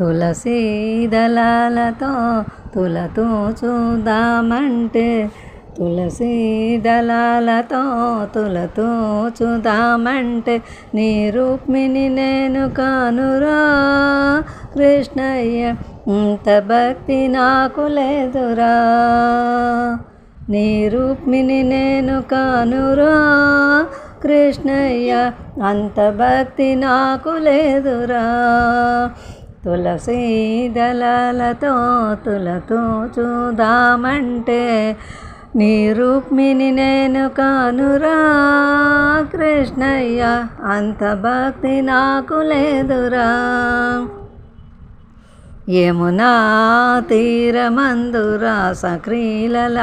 తులసి దళాలతో తులతో చూద్దామంటే. తులసి దళాలతో తులతో చూద్దామంటే. నీ రూక్మిణి నేను కానురా. కృష్ణయ్య ఇంత భక్తి నాకు లేదురా. నీ రూక్మిణి నేను కానురా. కృష్ణయ్య అంత భక్తి నాకు లేదురా. తులసీ దళాలతో తులతో చూద్దామంటే నీ రూక్మిని నేను కానురా. కృష్ణయ్య అంత భక్తి నాకు లేదురా. యమునా తీరమందురా సక్రీలలాడంగా.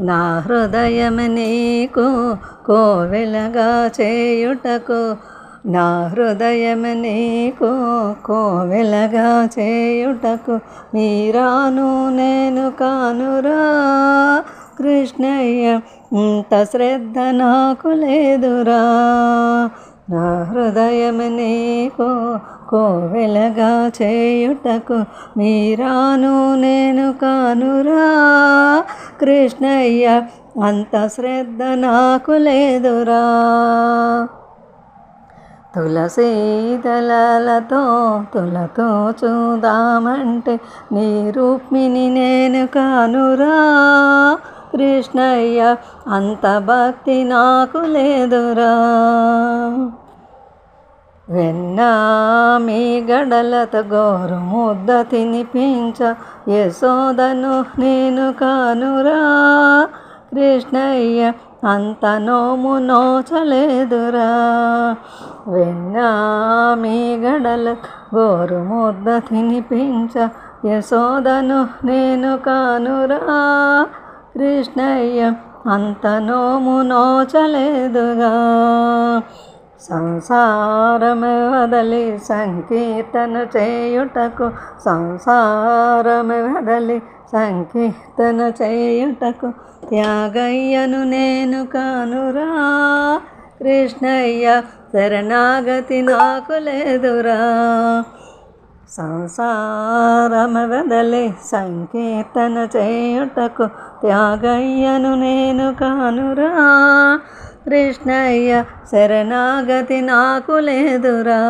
నా హృదయం నీకు కోవెలగా చేయుటకు. నా హృదయం నీకు కోవెలగా చేయుటకు. మీరాను నేను కానురా. కృష్ణయ్య ఇంత శ్రద్ధ నాకు లేదురా. నా హృదయం కో కోవెలగా చేయుటకు మీరాను నేను కానురా. కృష్ణయ్య అంత శ్రద్ధ నాకు లేదురా. తులసీదలతో తులతో చూద్దామంటే నీ రూక్మిణి నేను కానురా. కృష్ణయ్య అంత భక్తి నాకు లేదురా. వెన్న మీ గడలత గోరు ముద్ద తినిపించ యశోదను నేను కానురా. కృష్ణయ్య అంత నోము నోచలేదురా. వెన్న మీ గడల గోరు ముద్ద తినిపించ యశోదను నేను కానురా. కృష్ణయ్య అంత నోము నోచలేదుగా సంసారము వదలి సంకీర్తన చేయుటకు సంసారము వదలి సంకీర్తన చేయుటకు త్యాగయ్యను నేను కానురా. కృష్ణయ్య శరణాగతి నాకు లేదురా. సంసారము వదలి సంకీర్తన చేయుటకు త్యాగయ్యను నేను కానురా. కృష్ణయ్య శరణాగతి నాకు లేదురా.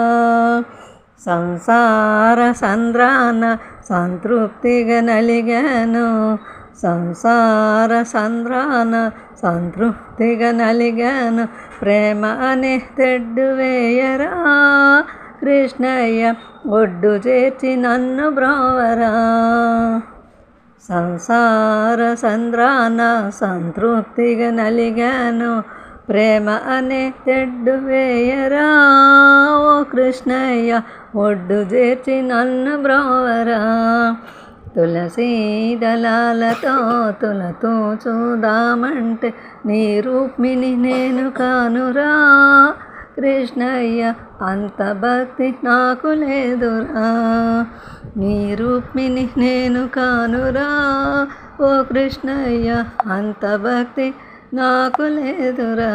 సంసార సంద్రాన సంతృప్తిగా నలిగాను. సంసార సంద్రాన సంతృప్తిగా నలిగాను. ప్రేమ అనే తెడ్డు వేయరా. కృష్ణయ్య ఒడ్డు చేర్చి నన్ను బ్రోవరా. సంసార సంద్రాన సంతృప్తిగా నలిగాను. ప్రేమ అనే తెడ్డు వేయరా ఓ కృష్ణయ్య ఒడ్డు చేర్చి నన్ను బ్రోవరా. తులసీ దళాలతో తులతో చూద్దామంటే నీ రూక్మిణి నేను కానురా. కృష్ణయ్య అంత భక్తి నాకు లేదురా. నీ రూక్మిణి నేను కానురా. ఓ కృష్ణయ్య అంత భక్తి నాకు లేదురా.